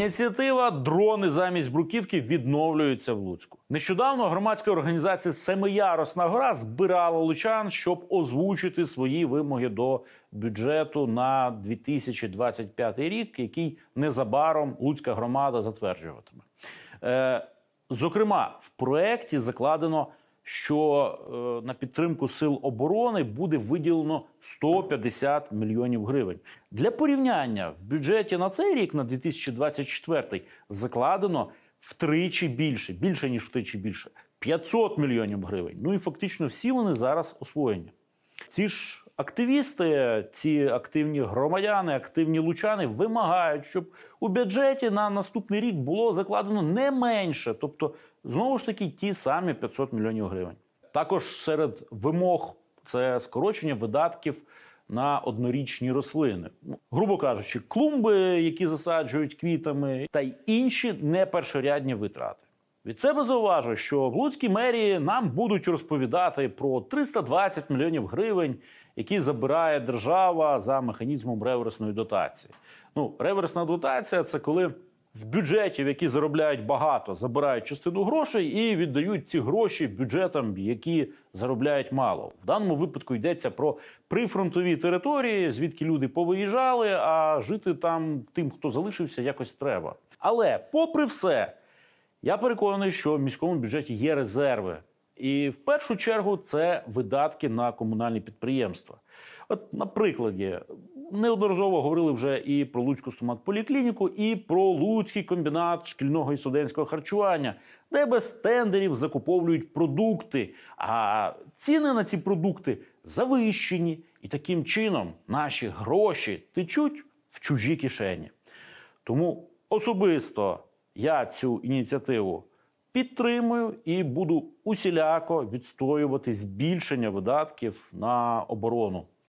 Ініціатива Дрони замість бруківки відновлюється в Луцьку. Нещодавно громадська організація Семиярусна гора збирала лучан, щоб озвучити свої вимоги до бюджету на 2025 рік, який незабаром Луцька громада затверджуватиме. Е, зокрема, в проєкті закладено, що е, на підтримку сил оборони буде виділено 150 мільйонів гривень. Для порівняння в бюджеті на цей рік, на 2024, закладено втричі більше, більше ніж втричі більше 500 мільйонів гривень. Ну і фактично всі вони зараз освоєні. Ці ж активісти, ці активні громадяни, активні лучани вимагають, щоб у бюджеті на наступний рік було закладено не менше, тобто знову ж таки ті самі 500 мільйонів гривень. Також серед вимог це скорочення видатків на однорічні рослини, Ну, грубо кажучи, клумби, які засаджують квітами, та й інші непершорядні витрати. Від себе зауважу, що в Луцькій мерії нам будуть розповідати про 320 мільйонів гривень, які забирає держава за механізмом реверсної дотації. Ну, реверсна дотація це коли в бюджеті, які заробляють багато, забирають частину грошей і віддають ці гроші бюджетам, які заробляють мало. В даному випадку йдеться про прифронтові території, звідки люди повиїжджали, а жити там тим, хто залишився, якось треба. Але, попри все, я переконаний, що в міському бюджеті є резерви. І в першу чергу це видатки на комунальні підприємства. От, на прикладі, неодноразово говорили вже і про Луцьку стоматполіклініку, і про Луцький комбінат шкільного і студентського харчування, де без тендерів закуповують продукти. А ціни на ці продукти завищені. І таким чином наші гроші течуть в чужі кишені. Тому особисто я цю ініціативу підтримую і буду усіляко відстоювати збільшення видатків на оборону.